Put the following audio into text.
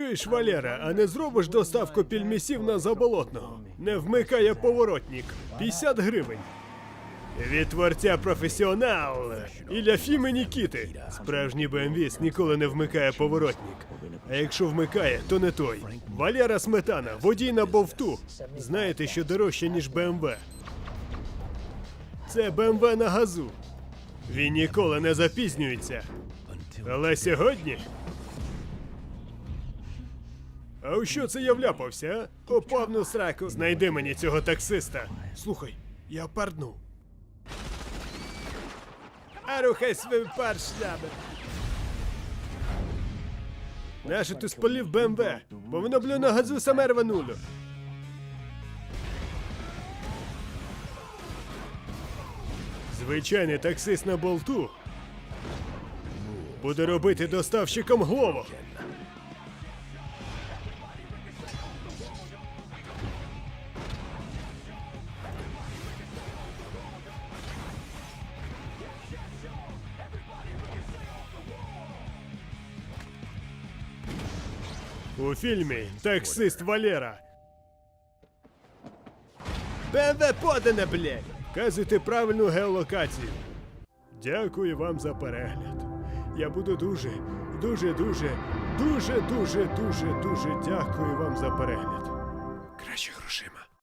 Чуєш, Валера, а не зробиш доставку пільмісів на заболотного? Не вмикає поворотник. 50 гривень. Від творця професіонал Ілля Фіми Нікіти. Справжній БМВіс ніколи не вмикає поворотник. А якщо вмикає, то не той. Валера Сметана, водій на бовту. Знаєте, що дорожче, ніж БМВ. Це БМВ на газу. Він ніколи не запізнюється. Але сьогодні. А у що це я вляпався, а? Попав на сраку. Знайди мені цього таксиста. Слухай, я парну. А рухай свій пар шляби. Нащо ти спалив БМВ? Бо воно блю на газу саме рвануло. Звичайний таксист на болту буде робити доставщиком глово. У фільмі таксист Валера. БМВ подане, блядь! Вказуйте правильну геолокацію. Дякую вам за перегляд. Я буду дуже, дуже, дуже, дуже, дуже, дуже, дуже дякую вам за перегляд. Краще грошима.